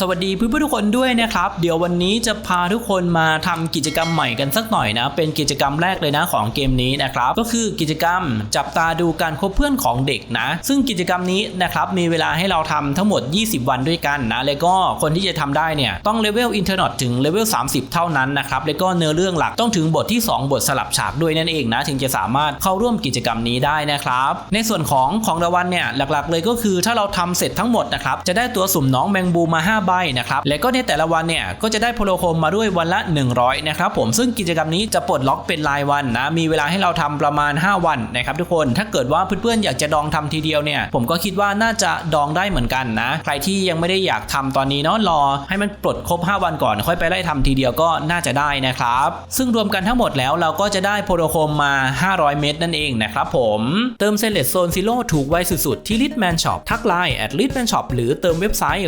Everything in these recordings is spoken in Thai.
สวัสดีเพื่อนๆทุกคนด้วยนะครับ เดี๋ยววันนี้จะพาทุกคนมาทำกิจกรรมใหม่กันสักหน่อยนะ เป็นกิจกรรมแรกเลยนะของเกมนี้นะครับ ก็คือกิจกรรมจับตาดูการคบเพื่อนของเด็กนะ ซึ่งกิจกรรมนี้นะครับมีเวลาให้เราทำทั้งหมด 20 วันด้วยกันนะ แล้วก็คนที่จะทำได้เนี่ยต้องเลเวลอินเทอร์เน็ตถึงเลเวล30 เท่านั้นนะครับ แล้วก็เนื้อเรื่องหลักต้องถึงบทที่ 2 บทสลับฉากด้วยนั่นเองนะ ถึงจะสามารถเข้าร่วมกิจกรรมนี้ได้นะครับ ในส่วนของของรางวัลเนี่ยหลักๆ เลยก็คือถ้าเราทำเสร็จทั้งหมดนะครับจะได้ตัวสุ่มน้องแมงบูมา5ใบนะครับ และก็ในแต่ละวันเนี่ยก็จะได้โพโลโคมมาด้วยวันละ 100 นะครับผม ซึ่งกิจกรรมนี้จะปลดล็อกเป็นรายวันนะ มีเวลาให้เราทำประมาณ 5 วันนะครับทุกคน ถ้าเกิดว่าเพื่อนๆอยากจะดองทำทีเดียวเนี่ย ผมก็คิดว่าน่าจะดองได้เหมือนกันนะ ใครที่ยังไม่ได้อยากทำตอนนี้เนาะ รอให้มันปลดครบ 5 วันก่อน ค่อยไปไล่ทำทีเดียวก็น่าจะได้นะครับ ซึ่งรวมกันทั้งหมดแล้วเราก็จะได้โพโลโคมมา 500 เม็ดนั่นเองนะครับผม เติมเซเลตโซนซิโร่ถูกไวสุดๆที่ Litman Shop ทักไลน์ at Litman Shop หรือเติมเว็บไซต์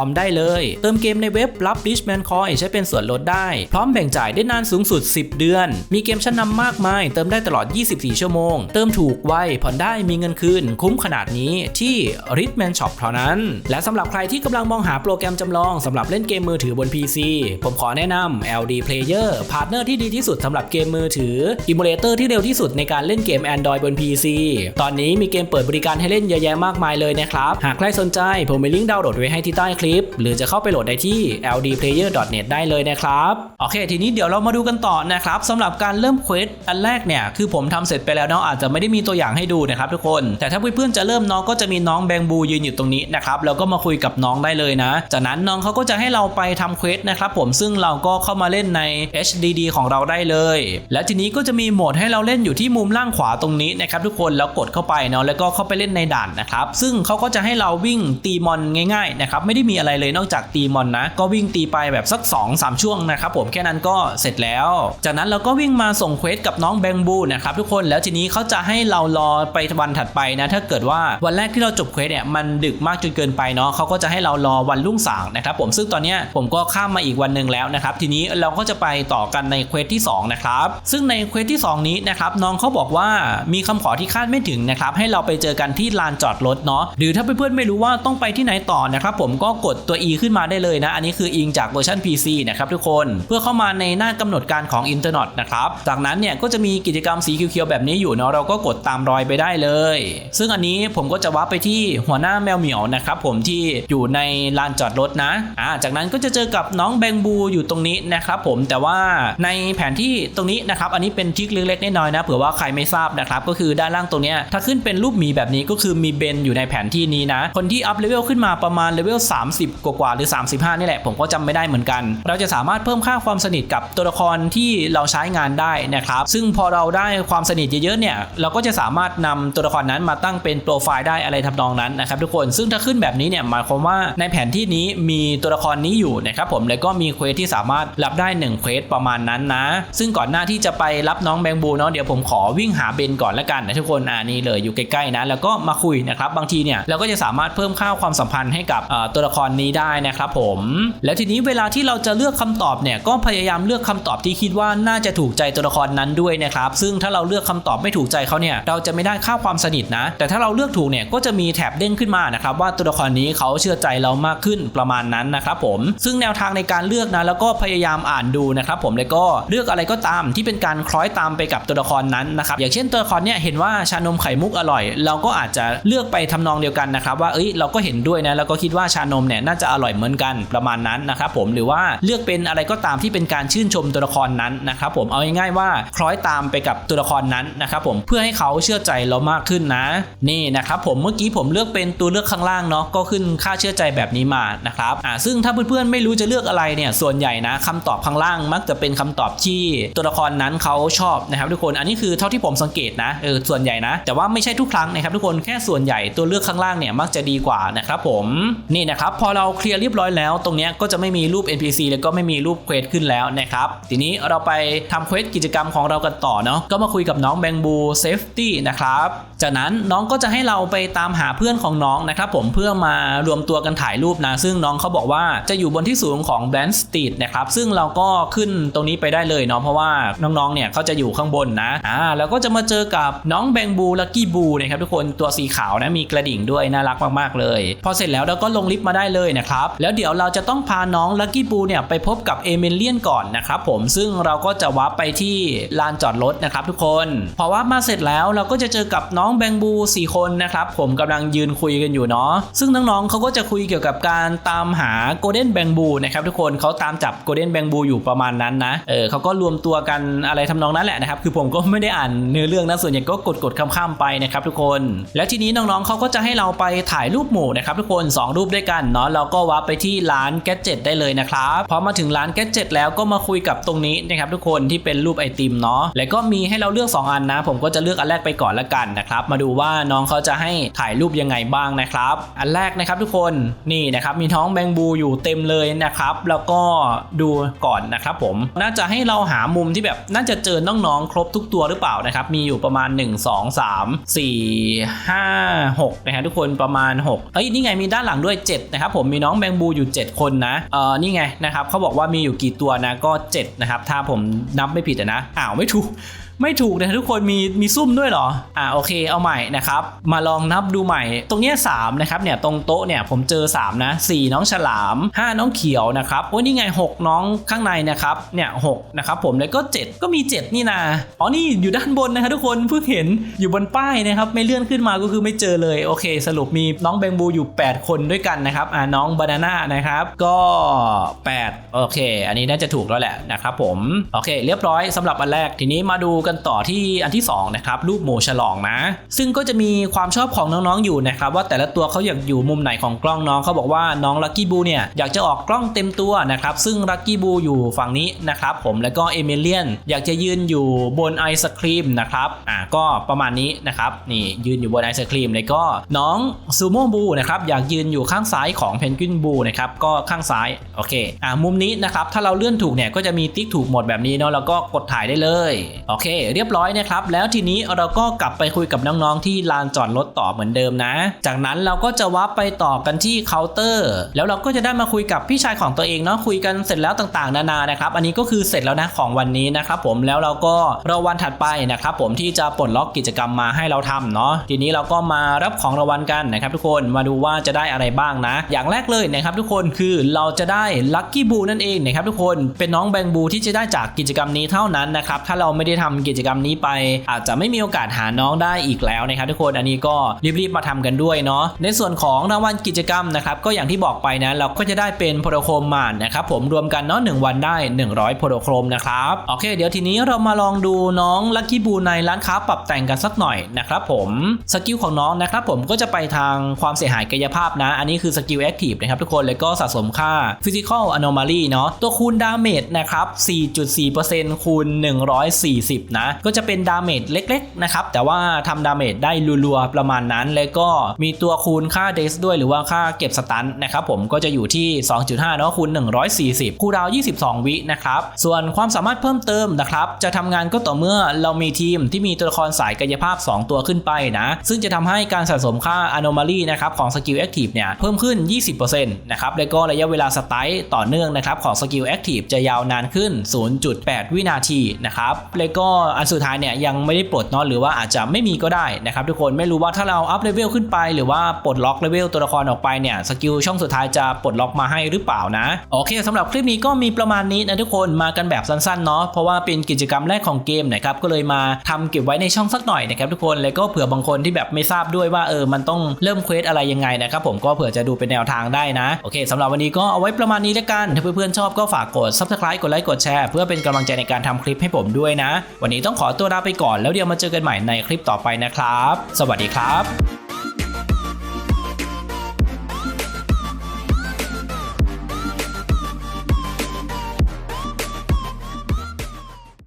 .com ได้เลย เติมเกมในเว็บรับ Richman Coin ใช้เป็นส่วนลดได้ พร้อมแบ่งจ่ายได้นานสูงสุด 10 เดือน มีเกมชั้นนำมากมาย เติมได้ตลอด 24 ชั่วโมง เติมถูกไวผ่อนได้มีเงินคืน คุ้มขนาดนี้ที่ Richman Shop เท่านั้น และสำหรับใครที่กำลังมองหาโปรแกรมจำลองสำหรับเล่นเกมมือถือบน PC ผมขอแนะนำ LD Player พาร์ทเนอร์ที่ดีที่สุดสำหรับเกมมือถืออิมูเลเตอร์ที่เร็วที่สุดในการเล่นเกม Android บน PC ตอนนี้มีเกมเปิดบริการให้เล่นเยอะแยะมากมายเลยนะครับ หากใครสนใจผมมีลิงก์ดาวน์โหลดไว้ให้ที่ใต้คลิปหรือจะเข้าไปโหลดได้ที่ ldplayer.net ได้เลยนะครับโอเค ทีนี้เดี๋ยวเรามาดูกันต่อนะครับสำหรับการเริ่มเควสอันแรกเนี่ยคือผมทำเสร็จไปแล้วเนาะอาจจะไม่ได้มีตัวอย่างให้ดูนะครับทุกคนแต่ถ้าเพื่อนๆจะเริ่มน้องก็จะมีน้องแบงบูยืนอยู่ตรงนี้นะครับแล้วก็มาคุยกับน้องได้เลยนะ จากนั้นน้องเขาก็จะให้เราไปทำเควสนะครับผมซึ่งเราก็เข้ามาเล่นใน HDD ของเราได้เลย แล้วทีนี้ก็จะมีโหมดให้เราเล่นอยู่ที่มุมล่างขวาตรงนี้นะครับทุกคนแล้วกดเข้าไปเนาะแล้วก็เข้าไปเล่นในด่านนะครับซึ่งเขาก็จะให้เราวิ่งตีมอนง่ายๆนะครับไม่ได้มีอะไรเลยนอกจากตีมอนนะ ก็วิ่งตีไปแบบสัก 2 3 ช่วงนะครับผมแค่นั้นก็เสร็จแล้ว จากนั้นเราก็วิ่งมาส่งเควสกับน้องแบงบูนะครับทุกคนแล้วทีนี้เขาจะให้เรารอไปวันถัดไปนะถ้าเกิดว่าวันแรกที่เราจบเควสเนี่ยมันดึกมากจนเกินไปเนาะเขาก็จะให้เรารอวันรุ่งสางนะครับผมซึ่งตอนนี้ผมก็ข้ามมาอีกวันหนึ่งแล้วนะครับทีนี้เราก็จะไปต่อกันในเควสที่2นะครับซึ่งในเควสที่ 2 นี้นะครับน้องเขาบอกว่ามีคำขอที่คาดไม่ถึงนะครับให้เราไปเจอกันที่ลานจอดรถเนาะหรือถ้าเพื่อนๆไม่รู้ว่าต้องไปที่ไหนต่อนะครับผมก็กดดตัว E ขึ้นมาได้เลยนะ อันนี้คืออิงจากเวอร์ชัน PC นะครับทุกคน เพื่อเข้ามาในหน้ากำหนดการของอินเทอร์เน็ตนะครับ จากนั้นเนี่ยก็จะมีกิจกรรมสีเขียวๆแบบนี้อยู่เนาะ เราก็กดตามรอยไปได้เลย ซึ่งอันนี้ผมก็จะวับไปที่หัวหน้าแมวเหมียวนะครับผมที่อยู่ในลานจอดรถนะ อ่า จากนั้นก็จะเจอกับน้องแบงบูอยู่ตรงนี้นะครับผม แต่ว่าในแผนที่ตรงนี้นะครับ อันนี้เป็นทิคเล็กๆน้อยๆนะ เผื่อว่าใครไม่ทราบนะครับก็คือด้านล่างตรงเนี้ยถ้าขึ้นเป็นรูปหมีแบบนี้ก็คือมีเบนอยู่ในแผนที่นี้นะ คนที่อัพเลเวลขึ้นมาประมาณเลเวล30 กว่าๆหรือ 35 นี่แหละ ผมก็จำไม่ได้เหมือนกัน เราจะสามารถเพิ่มค่าความสนิทกับตัวละครที่เราใช้งานได้นะครับ ซึ่งพอเราได้ความสนิทเยอะๆเนี่ย เราก็จะสามารถนำตัวละครนั้นมาตั้งเป็นโปรไฟล์ได้อะไรทำนองนั้นนะครับทุกคน ซึ่งถ้าขึ้นแบบนี้เนี่ยหมายความว่าในแผนที่นี้มีตัวละครนี้อยู่นะครับผม แล้วก็มีเควสที่สามารถรับได้1เควสประมาณนั้นนะ ซึ่งก่อนหน้าที่จะไปรับน้องแบงบูเนาะ เดี๋ยวผมขอวิ่งหาเบนก่อนละกันนะทุกคน อ่านี่เลยอยู่ใกล้ๆนะ แล้วก็มาคุยนะครับ บางทีเนี่ยเราก็จะสามารถเพิ่มค่าความสัมพันธ์ให้กับตัวละครนี้ได้นะครับผม แล้วทีนี้เวลาที่เราจะเลือกคำตอบเนี่ยก็พยายามเลือกคำตอบที่คิดว่าน่าจะถูกใจตัวละครนั้นด้วยนะครับซึ่งถ้าเราเลือกคำตอบไม่ถูกใจเขาเนี่ยเราจะไม่ได้ค่าความสนิทนะ แต่ถ้าเราเลือกถูกเนี่ยก็จะมีแถบเด้งขึ้นมานะครับว่าตัวละครนี้เขาเชื่อใจเรามากขึ้นประมาณนั้นนะครับผมซึ่งแนวทางในการเลือกนะแล้วก็พยายามอ่านดูนะครับผมแล้วก็เลือกอะไรก็ตามที่เป็นการคล้อยตามไปกับตัวละครนั้นนะครับอย่างเช่นตัวละครเนี่ยเห็นว่าชานมไข่มุกอร่อย เราก็อาจจะเลือกไปทำนองเดียวกันนะครับว่าเอ้ยเราก็เห็นด้วยนะแล้วก็คิดว่าชานมเนี่ยน่าจะอร่อยเหมือนกันประมาณนั้นนะครับผมหรือว่าเลือกเป็นอะไรก็ตามที่เป็นการชื่นชมตัวละครนั้นนะครับผมเอาง่ายๆว่าคล้อยตามไปกับตัวละครนั้นนะครับผมเพื่อให้เขาเชื่อใจเรามากขึ้นนะ นี่นะครับผมเมื่อกี้ผมเลือกเป็นตัวเลือกข้างล่างเนาะก็ขึ้นค่าเชื่อใจแบบนี้มานะครับอ่าซึ่งถ้าเพื่อนๆไม่รู้จะเลือกอะไรเนี่ยส่วนใหญ่นะคำตอบข้างล่างมักจะเป็นคำตอบที่ตัวละครนั้นเขาชอบนะครับทุกคนอันนี้คือเท่าที่ผมสังเกตนะเออส่วนใหญ่นะ แต่ว่าไม่ใช่ทุกครั้งนะครับทุกคนแค่ส่วนใหญ่ตัวเลือกข้างล่างเนี่ยมักจะดีกว่านะครับผมนี่นะครับพอเราเคลียร์เรียบร้อยแล้ว ตรงนี้ก็จะไม่มีรูป NPC แล้วก็ไม่มีรูปเควสขึ้นแล้วนะครับทีนี้เราไปทำเควสกิจกรรมของเรากันต่อเนาะก็มาคุยกับน้องแบงบูเซฟตี้นะครับ จากนั้นน้องก็จะให้เราไปตามหาเพื่อนของน้องนะครับผมเพื่อมารวมตัวกันถ่ายรูปนะ ซึ่งน้องเขาบอกว่าจะอยู่บนที่สูงของแบนสตรีทนะครับซึ่งเราก็ขึ้นตรงนี้ไปได้เลยเนาะเพราะว่าน้องๆเนี่ยเขาจะอยู่ข้างบนนะอ่าแล้วก็จะมาเจอกับน้องแบงบูลักกี้บูนะครับทุกคนตัวสีขาวนะมีกระดิ่งด้วยน่ารักมากๆเลย พอเสร็จแล้วเราก็ลงลิฟต์มาได้เลยนะครับแล้วเดี๋ยวเราจะต้องพาน้องลักกี้บูเนี่ยไปพบกับเอเมเลียนก่อนนะครับผมซึ่งเราก็จะวับไปที่ลานจอดรถนะครับทุกคน พอวับมาเสร็จแล้วเราก็จะเจอกับน้ององๆแบงบูสี่คนนะครับ ผมกำลังยืนคุยกันอยู่เนาะซึ่งน้องๆเขาก็จะคุยเกี่ยวกับการตามหาโกลเด้นแบงบูนะครับทุกคนเขาตามจับโกลเด้นแบงบูอยู่ประมาณนั้นนะเออเขาก็รวมตัวกันอะไรทำนองนั้นแหละนะครับ คือผมก็ไม่ได้อ่านเนื้อเรื่องนะส่วนใหญ่ก็กดๆข้ามๆไปนะครับทุกคน แล้วทีนี้น้องๆเขาก็จะให้เราไปถ่ายรูปหมู่นะครับทุกคนสองรูปด้วยกันเนาะเราก็วับไปที่ร้านแกจเจ็ตได้เลยนะครับพอมาถึงร้านแกจเจ็ตแล้วก็มาคุยกับตรงนี้นะครับทุกคนที่เป็นรูปไอติมเนาะแล้วก็มีให้เราเลือก 2 อันนะ ผมก็จะเลือกอันแรกไปก่อนละกันนะครับมาดูว่าน้องเขาจะให้ถ่ายรูปยังไงบ้างนะครับ อันแรกนะครับทุกคนนี่นะครับมีท้องแบงบูอยู่เต็มเลยนะครับ แล้วก็ดูก่อนนะครับผมน่าจะให้เราหามุมที่แบบน่าจะเจอน้องๆครบทุกตัวหรือเปล่านะครับ มีอยู่ประมาณ 1 2 3 4 5 6นะฮะทุกคนประมาณ6เอ้ยนี่ไงมีด้านหลังด้วย 7 นะครับผมมีน้องแบงบูอยู่ 7 คนนะเออนี่ไงนะครับเขาบอกว่ามีอยู่กี่ตัวนะก็ 7 นะครับ ถ้าผมนับไม่ผิดนะอ้าวไม่ถูก ไม่ถูกนะทุกคนมีมีซุ่มด้วยเหรอ อ่าโอเคเอาใหม่นะครับ มาลองนับดูใหม่ ตรงเนี้ยสามนะครับเนี่ยตรงโต๊ะเนี่ยผมเจอ 3 นะ 4 น้องฉลาม 5 น้องเขียวนะครับโอ้นี่ไง 6 น้องข้างในนะครับเนี่ยหนะครับผมแล้วก็ 7 ก็มี 7 นี่นะอ๋อนี่อยู่ด้านบนนะครับทุกคนเพิ่งเห็นอยู่บนป้ายนะครับไม่เลื่อนขึ้นมาก็คือไม่เจอเลยโอเค สรุปมีน้องแบงบูอยู่ 8 คนด้วยกันนะครับอ่าน้องบานาน่านะครับก็8โอเค อันนี้น่าจะถูกแล้วแหละนะครับผมโอเค เรียบร้อยสำหรับอันแรกทีนี้มาดูกันันต่อที่อันที่สองนะครับรูปหมูฉลองนะ ซึ่งก็จะมีความชอบของน้องๆอยู่นะครับว่าแต่ละตัวเขาอยากอยู่มุมไหนของกล้องน้องเขาบอกว่าน้องลักกี้บูเนี่ยอยากจะออกกล้องเต็มตัวนะครับซึ่งลักกี้บูอยู่ฝั่งนี้นะครับผมแล้วก็เอเมเลียนอยากจะยืนอยู่บนไอศครีมนะครับอ่าก็ประมาณนี้นะครับนี่ยืนอยู่บนไอศครีมแล้วก็น้องซูโม่บูนะครับอยากยืนอยู่ข้างซ้ายของเพนกวินบูนะครับก็ข้างซ้ายโอเคอ่ามุมนี้นะครับถ้าเราเลื่อนถูกเนี่ยก็จะมีติ๊กถูกหมดแบบนี้เนาะแล้วก็กดถ่ายได้เลยโอเคเรียบร้อยนะครับแล้วทีนี้เราก็กลับไปคุยกับน้องๆที่ลานจอดรถต่อเหมือนเดิมนะ จากนั้นเราก็จะวับไปต่อกันที่เคาน์เตอร์ แล้วเราก็จะได้มาคุยกับพี่ชายของตัวเองเนาะคุยกันเสร็จแล้วต่างๆ นานานะครับ อันนี้ก็คือเสร็จแล้วนะของวันนี้นะครับผมแล้วเราก็รอวันถัดไปนะครับผมที่จะปลดล็อกกิจกรรมมาให้เราทำเนาะทีนี้เราก็มารับของรางวัลกันนะครับ ทุกคนมาดูว่าจะได้อะไรบ้างนะ อย่างแรกเลยนะครับ ทุกคนคือเราจะได้ลัคกี้บูนั่นเองนะครับทุกคนเป็นน้องแบงบูที่จะได้จากกิจกรรมนี้เท่านั้นนะครับถ้าเราไม่ได้ทำกิจกรรมนี้ไป อาจจะไม่มีโอกาสหาน้องได้อีกแล้วนะครับทุกคนอันนี้ก็รีบๆมาทำกันด้วยเนาะในส่วนของรางวัลกิจกรรมนะครับก็อย่างที่บอกไปนะเราก็จะได้เป็นโปรโคมมานนะครับผมรวมกันเนาะ1วันได้ 100โปรโคมนะครับโอเค เดี๋ยวทีนี้เรามาลองดูน้องลัคกี้บูในร้านค้าปรับแต่งกันสักหน่อยนะครับผมสกิลของน้องนะครับผมก็จะไปทางความเสียหายกายภาพนะ อันนี้คือสกิลแอคทีฟนะครับทุกคนแล้วก็สะสมค่า Physical Anomaly เนาะตัวคูณดาเมจนะครับ4.4%คูณ140นะก็จะเป็นดาเมจเล็กๆนะครับแต่ว่าทำดาเมจได้รัวๆประมาณนั้น แล้วก็มีตัวคูณค่าเดสด้วยหรือว่าค่าเก็บสตันนะครับผมก็จะอยู่ที่ 2.5เนาะคูณ140 คูดาว 22 วินะครับส่วนความสามารถเพิ่มเติมนะครับจะทำงานก็ต่อเมื่อเรามีทีมที่มีตัวละครสายกายภาพ 2 ตัวขึ้นไปนะซึ่งจะทำให้การสะสมค่า Anomaly นะครับของสกิล Active เนี่ยเพิ่มขึ้น 20%นะครับแล้วก็ระยะเวลาสไตล์ต่อเนื่องนะครับของสกิล Active จะยาวนานขึ้น 0.8 วินาทีนะครับแล้วก็อันสุดท้ายเนี่ยยังไม่ได้ปลดเนาะหรือว่าอาจจะไม่มีก็ได้นะครับทุกคนไม่รู้ว่าถ้าเราอัพเลเวลขึ้นไป หรือว่าปลดล็อกเลเวลตัวละครออกไปเนี่ยสกิลช่องสุดท้ายจะปลดล็อกมาให้หรือเปล่านะโอเคสำหรับคลิปนี้ก็มีประมาณนี้นะทุกคนมากันแบบสั้นๆเนาะเพราะว่าเป็นกิจกรรมแรกของเกมนะครับก็เลยมาทำเก็บไว้ในช่องสักหน่อยนะครับทุกคนแล้วก็เผื่อบางคนที่แบบไม่ทราบด้วยว่าเออมันต้องเริ่มเควสอะไรยังไงนะครับผมก็เผื่อจะดูเป็นแนวทางได้นะโอเคสำหรับวันนี้ก็เอาไว้ประมาณนี้แล้วกันถ้าเพื่อนๆชอบก็ฝากกด subscribe กดไลค์กดแชร์เพื่อเป็นกำลังใจในการทำคลิปให้ผมด้วยนะวันนี้ต้องขอตัวลาไปก่อนแล้วเดี๋ยวมาเจอกันใหม่ในคลิปต่อไปนะครับ สวัสดีครับ